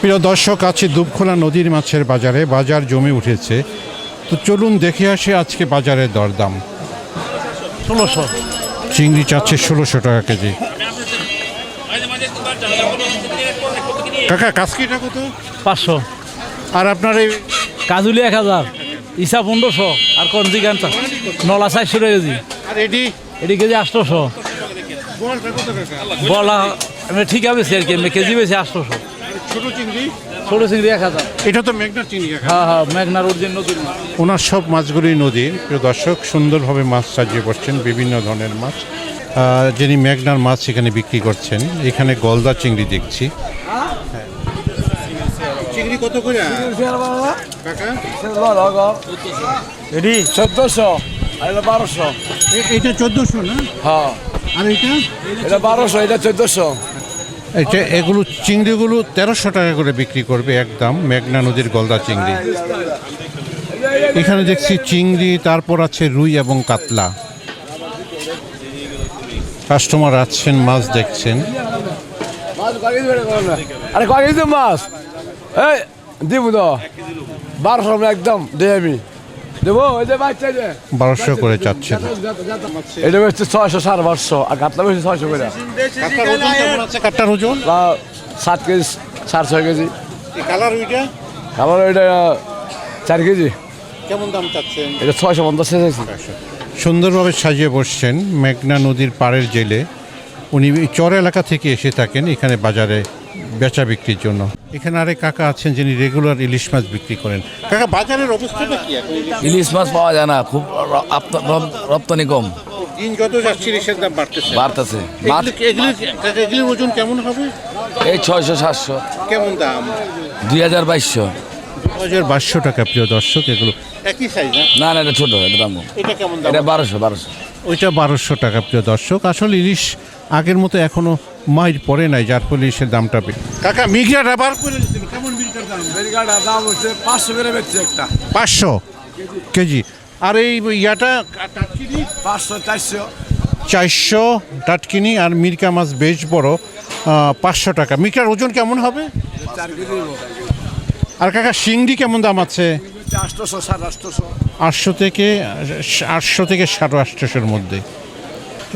প্রিয় দর্শক আছে দুবখোলা নদীর মাছের বাজারে বাজার জমে উঠেছে। তো চলুন দেখে আসি আজকে বাজারের দরদাম। ষোলোশো। চিংড়ি চাচ্ছে ষোলোশো টাকা কেজি। কাকা কাসকিটা কত? পাঁচশো। আর আপনার এই কাজুলি এক হাজার ইসা পনেরোশো আর কঞ্জি গানটা। নলা চারশো টাকা কেজি। আর এডি? এটি কেজি আটশোশো। বলা আমি ঠিক আছে আর কি কেজি বেশি আটশোশো। ছোট চিংড়ি? ছোটো চিংড়ি এক হাজার। এটা তো মেঘনা চিংড়ি হ্যাঁ হ্যাঁ মেঘনার নদীর মাছ। ওনার সব মাছগুলি নদীর প্রিয় দর্শক সুন্দরভাবে মাছ সাজিয়ে করছেন বিভিন্ন ধরনের মাছ। যিনি মেঘনার মাছ এখানে বিক্রি করছেন এখানে গলদা চিংড়ি দেখছি। চিংড়ি কত করে? কাকা? এটি চোদ্দোশো। এটা বারোশো। এটা চোদ্দোশো না? হ্যাঁ। আর এটা? এটা বারোশো এটা চোদ্দোশো। এটা এগুলো চিংড়িগুলো তেরোশো টাকা করে বিক্রি করবে একদম মেঘনা নদীর গলদা চিংড়ি। এখানে দেখছি চিংড়ি, তারপর আছে রুই এবং কাতলা। কাস্টমার আছেন, মাছ দেখছেন। আরে কয় কেজি মাছ? এই, দিব তো। বারোশো একদম, দে আমি। বারোশো করে চাচ্ছেন এটা হচ্ছে ছয়শো সাড়ে পাঁচশো আর কাতলা বেশি ছয়শো করে। কাটার ওজন? বা সাত কেজি সাড়ে ছয় কেজি। কালার রুইটা আমার এটা চার কেজি। কেমন দাম চাচ্ছেন? এটা ছয়শো পঞ্চাশ সুন্দরভাবে সাজিয়ে বসছেন মেঘনা নদীর পাড়ের জেলে। উনি চর এলাকা থেকে এসে থাকেন এখানে বাজারে বেচা বিক্রির জন্য। এখানে আরেক কাকা আছেন যিনি রেগুলার ইলিশ মাছ বিক্রি করেন। কাকা বাজারের অবস্থাটা কি এখন? ইলিশ মাছ পাওয়া যায় না খুব র- আপ্ত- রপ- রপ্তানি কম। দিন যত যাচ্ছে ইলিশের দাম বাড়তেছে। বাড়তেছে। মাছ এগুলি এগুলির ওজন কেমন হবে? এই ছয়শো সাতশো। কেমন দাম? দুই হাজার বাইশশো। দু হাজার বাইশশো টাকা প্রিয় দর্শক এগুলো একই সাইজ না না না এটা ছোট এটা দাম কম। এটা কেমন দাম? এটা বারোশো বারোশো। ওইটা বারোশো টাকা প্রিয় দর্শক। আসলে ইলিশ আগের মতো এখনও মাইর পড়ে নাই যার ফলে ইলিশের দামটা বেশি কাকা মিগরা রাবার করে। কেমন দাম? দাম হচ্ছে পাঁচশো বেচছে একটা। পাঁচশো কেজি। আর এই ইয়াটা টাটকিনি পাঁচশো চারশো। চারশো টাটকিনি আর মিরকা মাছ বেশ বড় পাঁচশো টাকা। মিরকার ওজন কেমন হবে? আর কাকা শিংড়ি কেমন দাম আছে? আটশো থেকে আটশো থেকে সাড়ে আটশোশোর মধ্যে।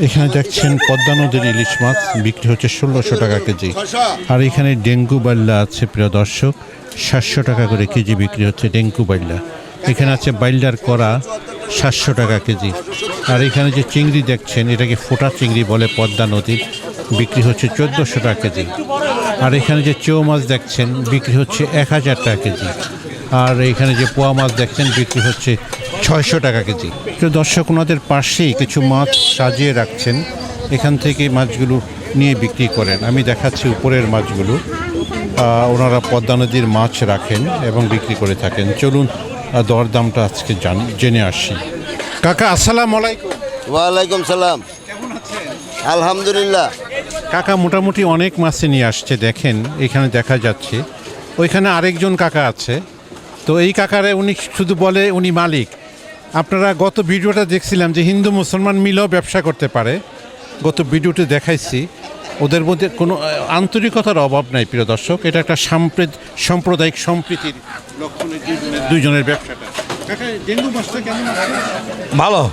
এখানে দেখছেন পদ্মা নদীর ইলিশ মাছ, বিক্রি হচ্ছে ষোলোশো টাকা কেজি। আর এখানে ডেঙ্গু বাইল্লা আছে, প্রিয় দর্শক। সাতশো টাকা করে কেজি বিক্রি হচ্ছে ডেঙ্গু বাইল্লা এখানে আছে বাইল্লার করা সাতশো টাকা কেজি। আর এখানে যে চিংড়ি দেখছেন, এটাকে ফোটা চিংড়ি বলে পদ্মা নদীর, বিক্রি হচ্ছে চোদ্দোশো টাকা কেজি। আর এখানে যে চৌ মাছ দেখছেন, বিক্রি হচ্ছে এক হাজার টাকা কেজি। আর এখানে যে পোয়া মাছ দেখছেন বিক্রি হচ্ছে ছয়শো টাকা কেজি। তো দর্শক ওনাদের পাশেই কিছু মাছ সাজিয়ে রাখছেন। এখান থেকে মাছগুলো নিয়ে বিক্রি করেন। আমি দেখাচ্ছি উপরের মাছগুলো। ওনারা পদ্মা নদীর মাছ রাখেন এবং বিক্রি করে থাকেন। চলুন দরদামটা আজকে জান জেনে আসি। কাকা আসসালাম আলাইকুম। ওয়ালাইকুম সালাম। আলহামদুলিল্লাহ। কাকা মোটামুটি অনেক মাছে নিয়ে আসছে দেখেন এখানে দেখা যাচ্ছে। ওইখানে আরেকজন কাকা আছে। তো এই কাকারে উনি শুধু বলে উনি মালিক। আপনারা গত ভিডিওটা দেখছিলাম যে হিন্দু মুসলমান মিলেও ব্যবসা করতে পারে। গত ভিডিওতে দেখাইছি। ওদের মধ্যে কোনো আন্তরিকতার অভাব নাই প্রিয় দর্শক। এটা একটা সাম্প্রদ- সাম্প্রদায়িক সম্প্রীতির লক্ষণের দুইজনের- ব্যবসাটা। ভালো।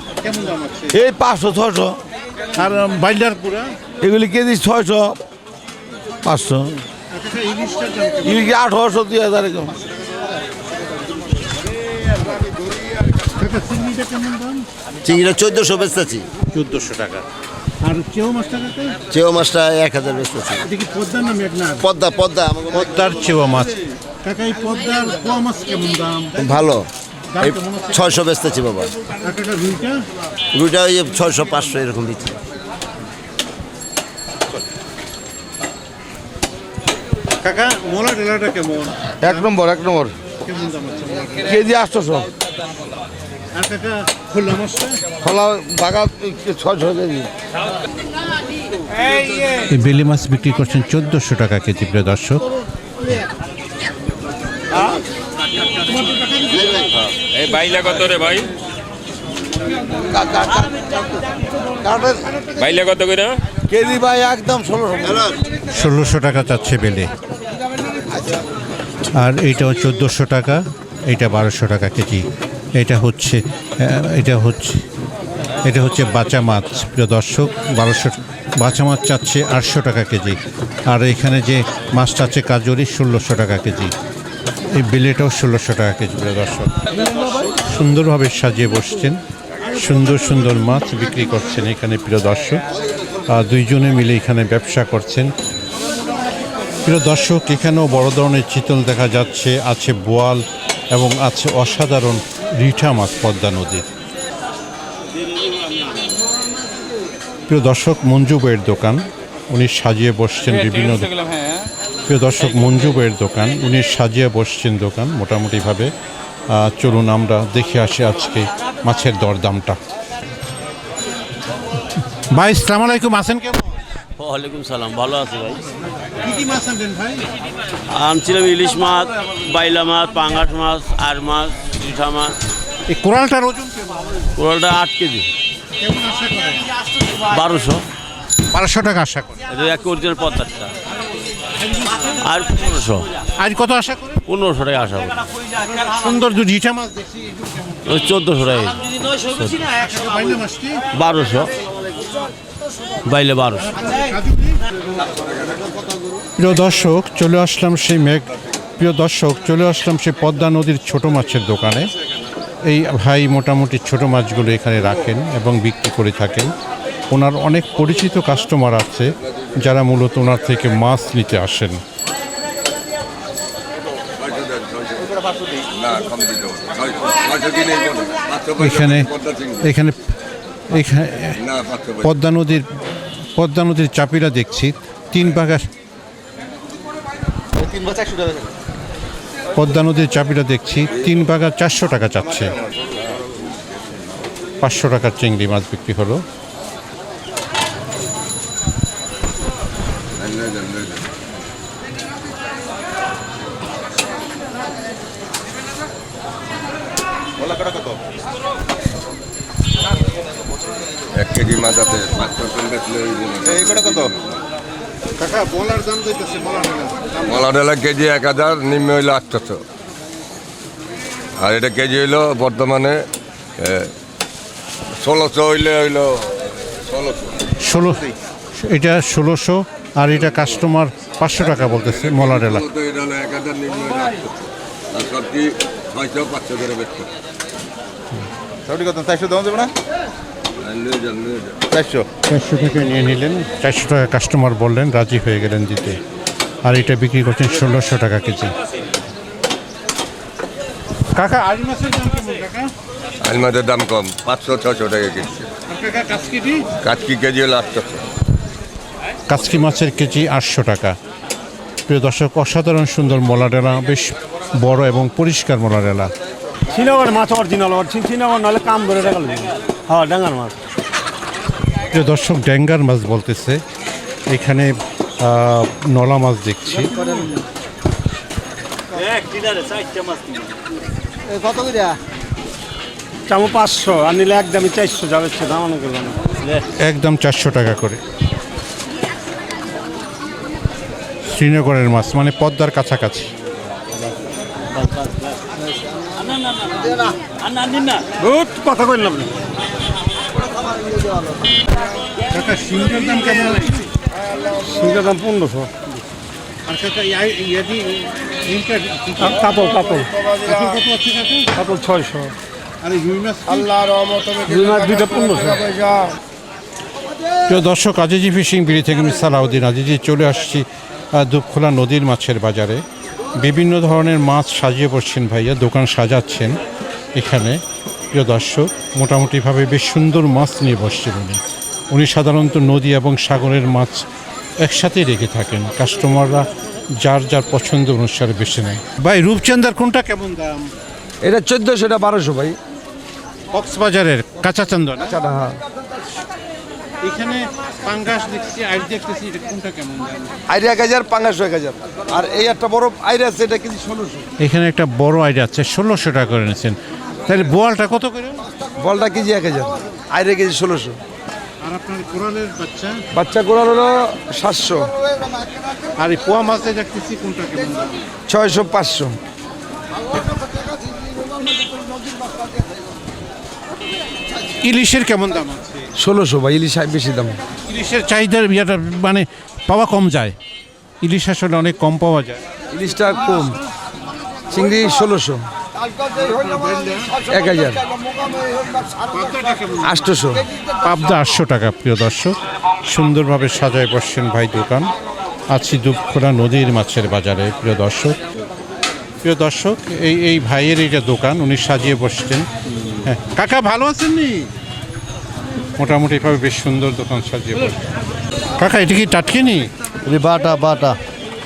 এই পাঁচশো ছশো আর বাইলার পুরা? এগুলি কেজি ছয়শো পাঁচশো। কেমন? এগুলি আঠারোশো দুই হাজার এরকম। চিংড়িটা চোদ্দশো বেচতেছি। চোদ্দোশো টাকা। আর মাছটা চেও মাছটা এক হাজার বেচতেছি। না? পদ্মা পদ্মা পদ্মার মাছ। কাকা এই পদ্মার পোয়া মাছ কেমন দাম? ভালো? ছয়শো বেচতেছি বাবা। রুইটা? ওই ছয়শো পাঁচশো এরকম দিচ্ছি। কাকা মোলা টেলাটা কেমন? এক নম্বর এক নম্বর। কেজি আটশোশো। খোলা বাগা কেজি। এই বেলে মাছ বিক্রি করছেন চোদ্দোশো টাকা কেজি প্রিয় দর্শক। এই বাইলা কত রে ভাই? বাইলা কত করে? কেজি ভাই একদম ষোলোশো ষোলোশো টাকা চাচ্ছে বেলে। আর এইটাও চোদ্দোশো টাকা এটা বারোশো টাকা কেজি। এটা হচ্ছে এটা হচ্ছে এটা হচ্ছে বাচা মাছ, প্রিয় দর্শক, বারোশো, বাচা মাছ চাচ্ছে আটশো টাকা কেজি। আর এখানে যে মাছটা আছে কাজরি ষোলোশো টাকা কেজি। এই বিলেটাও ষোলোশো টাকা কেজি, প্রিয় দর্শক। সুন্দরভাবে সাজিয়ে বসছেন, সুন্দর সুন্দর মাছ বিক্রি করছেন এখানে, প্রিয় দর্শক। আর দুইজনে মিলে এখানে ব্যবসা করছেন। প্রিয় দর্শক, এখানেও বড় ধরনের চিতল দেখা যাচ্ছে, আছে বোয়াল এবং আছে অসাধারণ রিঠা মাছ পদ্মা নদীর। প্রিয় দর্শক মঞ্জু বইয়ের দোকান উনি সাজিয়ে বসছেন বিভিন্ন প্রিয় দর্শক মঞ্জু বইয়ের দোকান উনি সাজিয়ে বসছেন দোকান মোটামুটিভাবে চলুন আমরা দেখে আসি আজকে মাছের দরদামটা। ভাই সালাম আলাইকুম আছেন কেমন? ওয়ালাইকুম সালাম ভালো আছি ভাই। কি কি মাছ আনলেন ভাই? আনছিলাম ইলিশ মাছ বাইলা মাছ পাঙ্গাস মাছ আর মাছ রিঠা মাছ। এই কোরালটার ওজন কোরালটা আট কেজি। কেমন আশা করেন? বারোশো। বারোশো টাকা আশা করেন। এটা এক অরিজিনাল পঞ্চাশটা আর পনেরোশো। আজ কত আশা করেন? পনেরোশো টাকা আসা হবে সুন্দর দু রিঠা মাছ দেখছি। ওই চোদ্দোশো টাকা। বারোশো। বাইলে বারোশো। প্রিয় দর্শক চলে আসলাম সেই মেঘ প্রিয় দর্শক চলে আসলাম সেই পদ্মা নদীর ছোট মাছের দোকানে। এই ভাই মোটামুটি ছোট মাছগুলো এখানে রাখেন এবং বিক্রি করে থাকেন। ওনার অনেক পরিচিত কাস্টমার আছে যারা মূলত ওনার থেকে মাছ নিতে আসেন। এখানে এখানে এখানে পদ্মা নদীর পদ্মা নদীর চাপিরা দেখছি। তিন বাগার পদ্মা নদীর চাপিটা দেখছি। তিন বাগা চারশো টাকা চাচ্ছে। পাঁচশো টাকার চিংড়ি মাছ বিক্রি হলো। এক কেজি মাছ আছে পাঁচ মলা ডালা কেজি এক হাজার নিম্ন হইল আটশোশো। আর এটা কেজি হইল বর্তমানে ষোলোশো হইলে হইল ষোলোশো। ষোলো এটা ষোলোশো আর এটা কাস্টমার পাঁচশো টাকা বলতেছে মলাডেলা তো এটা হলো এক হাজার নিম্ন হইল আটশোশো। আর সবজি ছয়শো পাঁচশো করে বেচতে লয়ে যান লয়ে যান চারশো। টাকা নিয়ে নিলেন। চারশো টাকা কাস্টমার বললেন রাজি হয়ে গেলেন দিতে। আর এটা বিক্রি করছেন ষোলোশো টাকা কেজি। কাকা আড়ি মাছের দাম কেমন কাকা? আইল মাছের দাম কম পাঁচশো ছশো টাকা কেজি। কাচকি কেজি হলো আটশোশো কাচকি মাছের কেজি আটশো টাকা। প্রিয় দর্শক অসাধারণ সুন্দর মলাডেলা বেশ বড় এবং পরিষ্কার মলাডেলা। শ্রীনগর মাছ অরিজিনাল শ্রীনগর নাহলে কাম ধরে টাকা হ্যাঁ ডাঙ্গার মাছ প্রিয় দর্শক ড্যাঙ্গার মাছ বলতেছে এখানে নলা মাছ দেখছি চামো পাঁচশো আর নিলে একদমই চারশো যাবে দাম অনেক একদম চারশো টাকা করে শ্রীনগরের মাছ মানে পদ্মার কাছাকাছি কথা কইলাম না কাকা শিংটার দাম কেমন সিংহের দাম পনেরোশো। আর কাকা ইয়াদি কাপড় কাপড় কত আছে কাকা? কাপড় ছয়শো। আর রুই মাছ দুই মাছ দুইটা পনেরোশো। প্রিয় দর্শক আজিজি ফিশিং বিড়ি থেকে আমি সালাউদ্দিন আজিজি চলে আসছি দুপখোলা নদীর মাছের বাজারে। বিভিন্ন ধরনের মাছ সাজিয়ে বসছেন ভাইয়া দোকান সাজাচ্ছেন এখানে। প্রিয় দর্শক মোটামুটিভাবে বেশ সুন্দর মাছ নিয়ে বসছেন উনি। উনি সাধারণত নদী এবং সাগরের মাছ একসাথেই রেখে থাকেন। কাস্টমাররা যার যার পছন্দ অনুসারে বেছে নেয়। ভাই রূপচন্দার কোনটা কেমন দাম? এটা চোদ্দোশো এটা বারোশো ভাই। কক্সবাজারের কাঁচা চান্দন হ্যাঁ। এখানে পাঙ্গাস দেখছি আইস দেখতেছি এটা কোনটা কেমন দাম? আইরে এক হাজার পাঁচশো এক হাজার। আর এই একটা বড় আইরে আছে এটা কেজি ষোলোশো। এখানে একটা বড় আইডিয়া আছে ষোলোশো টাকা করে নিয়েছেন। তাহলে বোয়ালটা কত করে? বলটা কেজি এক হাজার। আইরে কেজি ষোলোশো। আর আপনার কোরালের বাচ্চা? বাচ্চা কোরাল হলো সাতশো। আর এই পোয়া মাছ দেখতেছি কোনটা কেমন? ছয়শো পাঁচশো। ইলিশের কেমন দাম আছে? ষোলোশো বা ইলিশ বেশি দাম। ইলিশের চাহিদার ইয়েটা মানে পাওয়া কম যায়। ইলিশ আসলে অনেক কম পাওয়া যায়। ইলিশটা কম। চিংড়ি ষোলোশো। এক হাজার। আটশোশো। পাবদা আটশো টাকা প্রিয় দর্শক। সুন্দরভাবে সাজায় বসছেন ভাই দোকান। আছি দুপখোলা নদীর মাছের বাজারে প্রিয় দর্শক। প্রিয় দর্শক এই এই ভাইয়ের যে দোকান উনি সাজিয়ে বসছেন। হ্যাঁ কাকা ভালো আছেন নি? মোটামুটি ভাবে বেশ সুন্দর দোকান সাজিয়ে বসছেন। কাকা এটা কি টাটকে নি বাটা বাটা।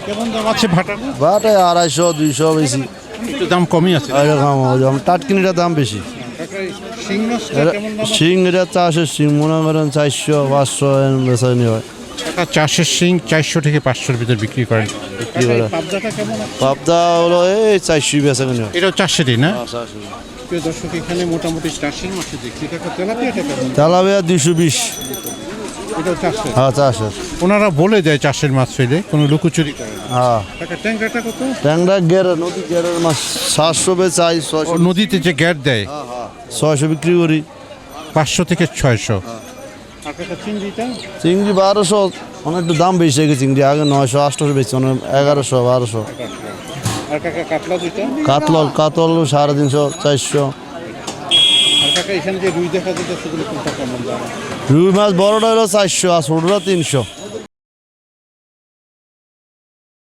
কেমন দাম আছে ভাটা বাটা আড়াইশো দুইশো বেশি। একটু দাম কমই আছে। এরকম ওরকম টাটকিনিটার দাম বেশি। শিং দাম এটা চাষের শিং মনে করেন চারশো পাঁচশো বেচানি হয়। চাষের শিং চারশো থেকে পাঁচশোর ভিতরে বিক্রি করেন। বিক্রি করে পাবদা হলো এই চারশো বেচানি হয়। এটাও চাষেরই না? দর্শক এখানে মোটামুটি চাষের মাছে দেখছি তেলাপিয়াটা তেলাপিয়া দুইশো বিশ। হ্যাঁ চাষের। ওনারা বলে দেয় চাষের মাছ হইলে কোনো লুকোচুরি করে না। হ্যাঁ। কাকা ট্যাংরাটা কত? ট্যাংরা গের নদী গেরের মাছ সাতশো বেচাই ও, ছয়শো। নদীতে যে গ্যাট দেয় ছয়শো বিক্রি করি। পাঁচশো থেকে ছয়শো। চিংড়িটা? চিংড়ি বারোশো অনেকটা দাম বেশি হয়ে গেছে চিংড়ি। আগে নয়শো আটশোশো বেশি অনেক এগারোশো বারোশো। কাতলা কাতল সাড়ে তিনশো চারশো। এখানে যে রুই দেখা সেগুলো রুই মাছ বড়টা হলো চারশো আর ছোটটা তিনশো।